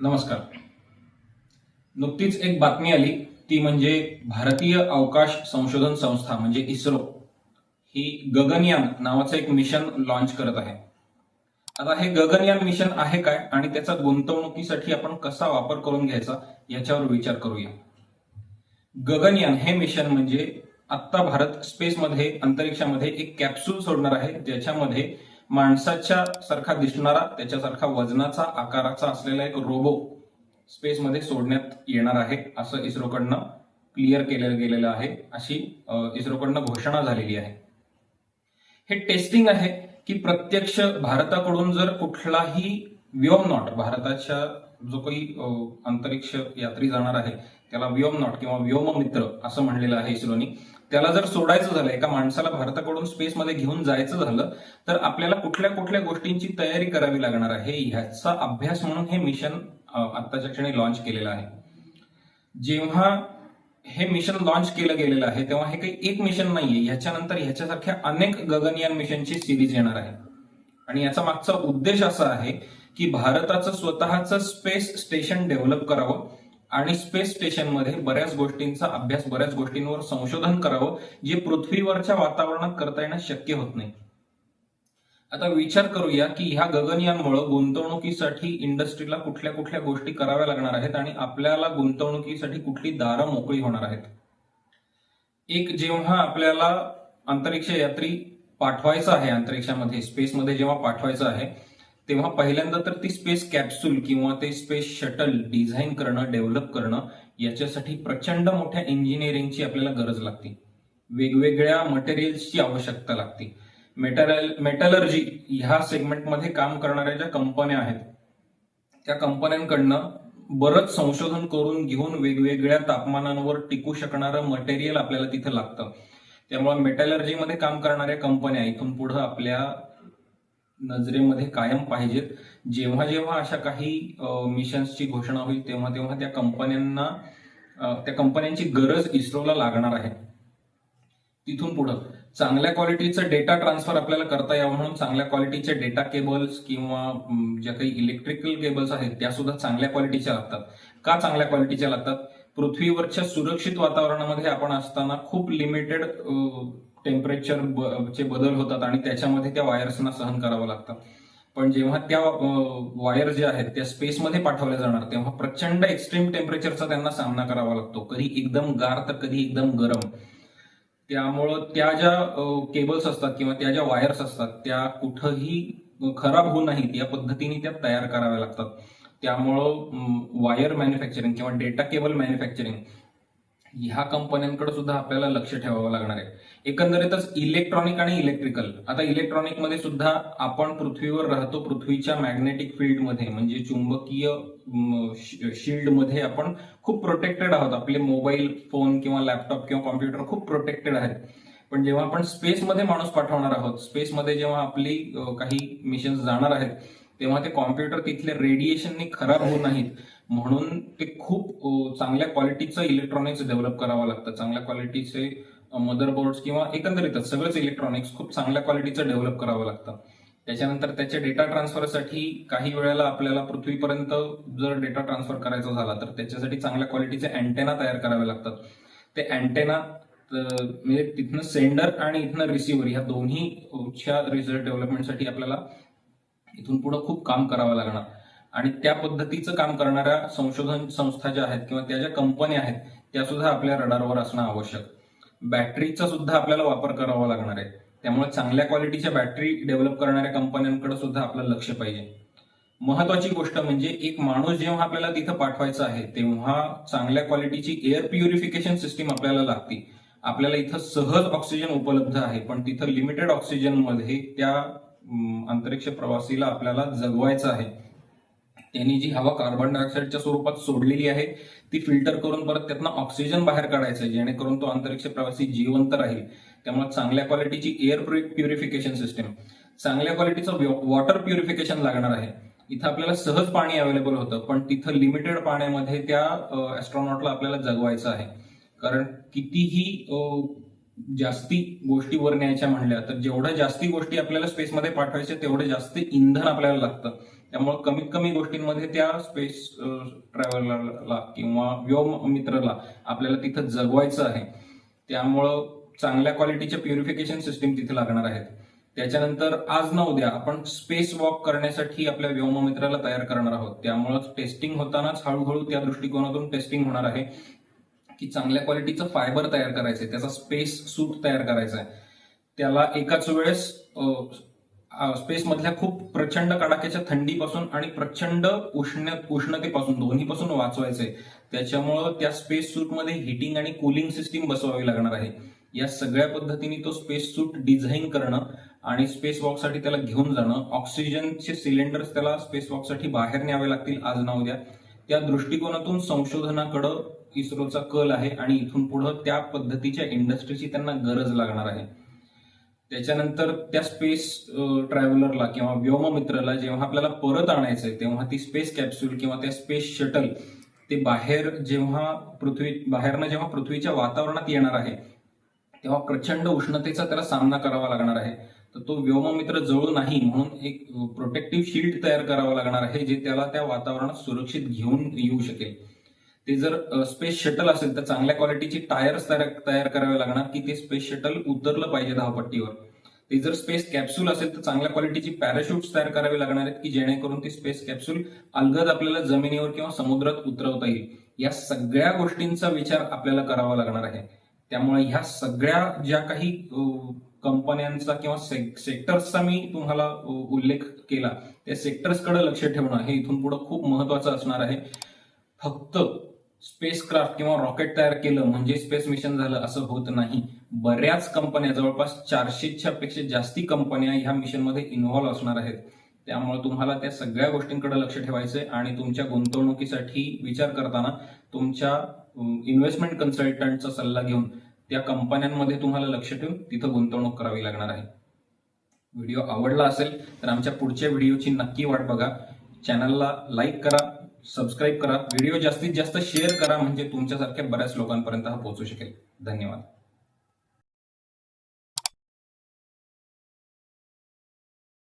नमस्कार. नुकतीच एक बातमी आली ती म्हणजे भारतीय अवकाश संशोधन संस्था म्हणजे इस्रो ही गगनयान नावाचं एक मिशन लॉन्च करत आहे. आता हे गगनयान मिशन आहे काय आणि त्याचा गुंतवणुकीसाठी आपण कसा वापर करून घ्यायचा याच्यावर विचार करूया. गगनयान हे मिशन म्हणजे आत्ता भारत स्पेसमध्ये अंतरिक्षामध्ये एक कॅप्सूल सोडणार आहे ज्याच्यामध्ये माणसाच्या सारखा दिसणारा त्याच्यासारखा वजनाचा आकाराचा असलेला एक रोबो स्पेसमध्ये सोडण्यात येणार आहे असं इस्रोकडनं क्लिअर केलं गेलेलं आहे. अशी इस्रोकडनं घोषणा झालेली आहे. हे टेस्टिंग आहे की प्रत्यक्ष भारताकडून जर कुठलाही व्योम नॉट भारताच्या जो काही अंतरिक्ष यात्री जाणार आहे त्याला व्योम नॉट किंवा व्योममित्र असं म्हणलेलं आहे इस्रोनी. त्याला जर सोडायचं झालं एका माणसाला भारताकडून स्पेसमध्ये घेऊन जायचं झालं तर आपल्याला कुठल्या कुठल्या गोष्टींची तयारी करावी लागणार आहे ह्याचा अभ्यास म्हणून हे मिशन आत्ताच्या क्षणी लॉन्च केलेलं आहे. जेव्हा हे मिशन लॉन्च केलं गेलेलं आहे तेव्हा हे काही एक मिशन नाहीये ह्याच्यानंतर ह्याच्यासारख्या अनेक गगनयान मिशनची सिरीज येणार आहे. आणि याचा मागचा उद्देश असा आहे की भारताचं स्वतःचं स्पेस स्टेशन डेव्हलप करावं आणि स्पेस स्टेशनमध्ये बऱ्याच गोष्टींचा अभ्यास बऱ्याच गोष्टींवर संशोधन करावं जे पृथ्वीवरच्या वातावरणात करता येणं शक्य होत नाही. आता विचार करूया की ह्या गगनयानमुळे गुंतवणुकीसाठी इंडस्ट्रीला कुठल्या कुठल्या गोष्टी कराव्या लागणार आहेत आणि आपल्याला गुंतवणुकीसाठी कुठली दारं मोकळी होणार आहेत. एक जेव्हा आपल्याला अंतरिक्ष यात्री पाठवायचं आहे अंतरिक्षामध्ये स्पेसमध्ये जेव्हा पाठवायचं आहे तेव्हा पहिल्यांदा तर ती स्पेस कॅप्सूल किंवा ते स्पेस शटल डिझाईन करणं डेव्हलप करणं याच्यासाठी प्रचंड मोठ्या इंजिनिअरिंगची आपल्याला गरज लागते. वेगवेगळ्या मटेरियल्सची आवश्यकता लागते. मेटल मेटलर्जी ह्या सेगमेंटमध्ये काम करणाऱ्या ज्या कंपन्या आहेत त्या कंपन्यांकडनं बरंच संशोधन करून घेऊन वेगवेगळ्या तापमानांवर टिकू शकणारं मटेरियल आपल्याला तिथं लागतं. त्यामुळे मेटलर्जीमध्ये काम करणाऱ्या कंपन्या इथून पुढे आपल्या नजरेमध्ये कायम पाहिजेत. जेव्हा जेव्हा अशा काही मिशन्सची घोषणा होईल तेव्हा तेव्हा त्या कंपन्यांना त्या कंपन्यांची गरज इस्रोला लागणार आहे. तिथून पुढं. चांगल्या क्वालिटीचं डेटा ट्रान्सफर आपल्याला करता यावं म्हणून चांगल्या क्वालिटीचे डेटा केबल्स किंवा ज्या काही इलेक्ट्रिकल केबल्स आहेत त्या सुद्धा चांगल्या क्वालिटीच्या लागतात. का चांगल्या क्वालिटीच्या लागतात? पृथ्वीवरच्या सुरक्षित वातावरणामध्ये आपण असताना खूप लिमिटेड टेम्परेचर चे बदल होतात आणि त्याच्यामध्ये त्या वायर्सना सहन करावं लागतं. पण जेव्हा त्या वायर ज्या आहेत त्या स्पेसमध्ये पाठवल्या जाणार तेव्हा प्रचंड एक्स्ट्रीम टेम्परेचरचा त्यांना सामना करावा लागतो. कधी एकदम गार तर कधी एकदम गरम. त्यामुळं त्या ज्या केबल्स असतात किंवा त्या ज्या वायर्स असतात त्या कुठंही खराब होऊ नाहीत या पद्धतीने त्या तयार कराव्या लागतात. त्यामुळं वायर मॅन्युफॅक्चरिंग किंवा डेटा केबल मॅन्युफॅक्चरिंग ह्या कंपन्यांकडे सुद्धा आपल्याला लक्ष ठेवावं लागणार आहे. एकंदरीतच इलेक्ट्रॉनिक आणि इलेक्ट्रिकल आता इलेक्ट्रॉनिकमध्ये सुद्धा आपण पृथ्वीवर राहतो पृथ्वीच्या मॅग्नेटिक फील्डमध्ये म्हणजे चुंबकीय शील्डमध्ये आपण खूप प्रोटेक्टेड आहोत. आपले मोबाईल फोन किंवा लॅपटॉप किंवा कॉम्प्युटर खूप प्रोटेक्टेड आहेत. पण जेव्हा आपण स्पेसमध्ये माणूस पाठवणार आहोत स्पेसमध्ये जेव्हा आपली काही मिशन्स जाणार आहेत तेव्हा ते कॉम्प्युटर तिथल्या रेडिएशनने खराब होऊ नाहीत. म्हणून ते खूप चांगल्या क्वालिटीचं इलेक्ट्रॉनिक्स डेव्हलप करावं लागतं. चांगल्या क्वालिटीचे मदरबोर्ड्स किंवा एकंदरीतच सगळंच इलेक्ट्रॉनिक्स खूप चांगल्या क्वालिटीचं डेव्हलप करावं लागतं. त्याच्यानंतर त्याच्या डेटा ट्रान्सफरसाठी काही वेळेला आपल्याला पृथ्वीपर्यंत जर डेटा ट्रान्सफर करायचा झाला तर त्याच्यासाठी चांगल्या क्वालिटीचे अँटेना तयार करावे लागतात. ते अँटेना म्हणजे तिथनं सेंडर आणि इथनं रिसिव्हर ह्या दोन्ही रिझल्ट डेव्हलपमेंटसाठी आपल्याला इथून पुढे खूप काम करावं लागणार. आणि त्या पद्धतीचं काम करणाऱ्या संशोधन संस्था ज्या आहेत किंवा त्या ज्या कंपन्या आहेत त्या सुद्धा आपल्या रडारवर असणं आवश्यक. बॅटरीचा सुद्धा आपल्याला वापर करावा लागणार आहे. त्यामुळे चांगल्या क्वालिटीच्या बॅटरी डेव्हलप करणाऱ्या कंपन्यांकडे सुद्धा आपलं लक्ष पाहिजे. महत्वाची गोष्ट म्हणजे एक माणूस जेव्हा आपल्याला तिथं पाठवायचा आहे तेव्हा चांगल्या क्वालिटीची एअर प्युरिफिकेशन सिस्टीम आपल्याला लागते. आपल्याला इथं सहज ऑक्सिजन उपलब्ध आहे पण तिथं लिमिटेड ऑक्सिजनमध्ये त्या अंतरिक्ष प्रवासीला आपल्याला जगवायचं आहे. त्यांनी जी हवा कार्बन डायऑक्साईडच्या स्वरूपात सोडलेली आहे ती फिल्टर करून परत त्यातनं ऑक्सिजन बाहेर काढायचं आहे जेणेकरून तो अंतरिक्ष प्रवासी जिवंत राहील. त्यामुळे चांगल्या क्वालिटीची एअर प्युरिफिकेशन सिस्टीम चांगल्या क्वालिटीचं वॉटर प्युरिफिकेशन लागणार आहे. इथं आपल्याला सहज पाणी अवेलेबल होतं पण तिथं लिमिटेड पाण्यामध्ये त्या ऍस्ट्रॉनॉटला आपल्याला जगवायचं आहे. कारण कितीही जास्ती गोष्टीवर न्यायच्या म्हणल्या तर जेवढ्या जास्ती गोष्टी आपल्याला स्पेसमध्ये पाठवायच्या तेवढं जास्त इंधन आपल्याला लागतं. त्यामुळे कमीत कमी गोष्टींमध्ये त्या स्पेस ट्रॅव्हलरला किंवा व्योम मित्रला आपल्याला तिथं जगवायचं आहे. त्यामुळं चांगल्या क्वालिटीच्या प्युरिफिकेशन सिस्टीम तिथे लागणार आहेत. त्याच्यानंतर आज ना उद्या आपण स्पेस वॉक करण्यासाठी आपल्या व्योममित्राला तयार करणार आहोत. त्यामुळं टेस्टिंग होतानाच हळूहळू त्या दृष्टिकोनातून टेस्टिंग होणार आहे. की चांगल्या क्वालिटीचं फायबर तयार करायचंय त्याचा स्पेस सूट तयार करायचा आहे त्याला एकाच वेळेस स्पेस मधल्या खूप प्रचंड कडाक्याच्या थंडीपासून आणि प्रचंड उष्ण उष्णतेपासून दोन्हीपासून वाचवायचंय. त्याच्यामुळं त्या स्पेस सूटमध्ये हिटिंग आणि कुलिंग सिस्टीम बसवावी लागणार आहे. या सगळ्या पद्धतीने तो स्पेस सूट डिझाईन करणं आणि स्पेस वॉकसाठी त्याला घेऊन जाणं ऑक्सिजनचे सिलेंडर्स त्याला स्पेस वॉकसाठी बाहेर न्यावे लागतील आज ना उद्या. त्या दृष्टिकोनातून संशोधनाकडं इस्रोचा कल आहे आणि इथून पुढं त्या पद्धतीच्या इंडस्ट्रीची त्यांना गरज लागणार आहे. त्याच्यानंतर त्या स्पेस ट्रॅव्हलरला किंवा व्योममित्रला जेव्हा आपल्याला परत आणायचंय तेव्हा ती स्पेस कॅप्सूल किंवा त्या स्पेस शटल ते बाहेर जेव्हा पृथ्वी बाहेरनं जेव्हा पृथ्वीच्या वातावरणात येणार आहे तेव्हा प्रचंड उष्णतेचा त्याला सामना करावा लागणार आहे. तर तो व्योममित्र जळू नाही म्हणून एक प्रोटेक्टिव्ह शील्ड तयार करावा लागणार आहे जे त्याला त्या वातावरणात सुरक्षित घेऊन येऊ शकेल. ते जर स्पेस शटल असेल तर चांगल्या क्वालिटीची टायर्स तयार करावे लागणार की ते स्पेस शटल उतरलं पाहिजे धावपट्टीवर ते जर स्पेस कॅप्सूल असेल तर चांगल्या क्वालिटीची पॅराशूट्स तयार करावे लागणार आहेत की जेणेकरून ते स्पेस कॅप्सूल अलगद आपल्याला जमिनीवर किंवा समुद्रात उतरवता येईल. या सगळ्या गोष्टींचा विचार आपल्याला करावा लागणार आहे. त्यामुळे ह्या सगळ्या ज्या काही कंपन्यांचा किंवा सेक्टर्सचा मी तुम्हाला उल्लेख केला त्या सेक्टर्सकडे लक्ष ठेवणं हे इथून पुढे खूप महत्वाचं असणार आहे. फक्त स्पेसक्राफ्ट किंवा रॉकेट तयार केलं म्हणजे स्पेस मिशन झालं असं होत नाही. बऱ्याच कंपन्या जवळपास चारशेच्या पेक्षा जास्ती कंपन्या ह्या मिशनमध्ये इन्व्हॉल्व्ह असणार आहेत. त्यामुळे तुम्हाला त्या सगळ्या गोष्टींकडे लक्ष ठेवायचंय आणि तुमच्या गुंतवणुकीसाठी विचार करताना तुमच्या इन्व्हेस्टमेंट कन्सल्टंटचा सल्ला घेऊन त्या कंपन्यांमध्ये तुम्हाला लक्ष ठेवून तिथं गुंतवणूक करावी लागणार आहे. व्हिडिओ आवडला असेल तर आमच्या पुढच्या व्हिडिओची नक्की वाट बघा. चॅनलला लाईक करा सबस्क्राईब करा. व्हिडिओ जास्तीत जास्त शेअर करा म्हणजे तुमच्यासारख्या बऱ्याच लोकांपर्यंत हा पोहोचू शकेल. धन्यवाद.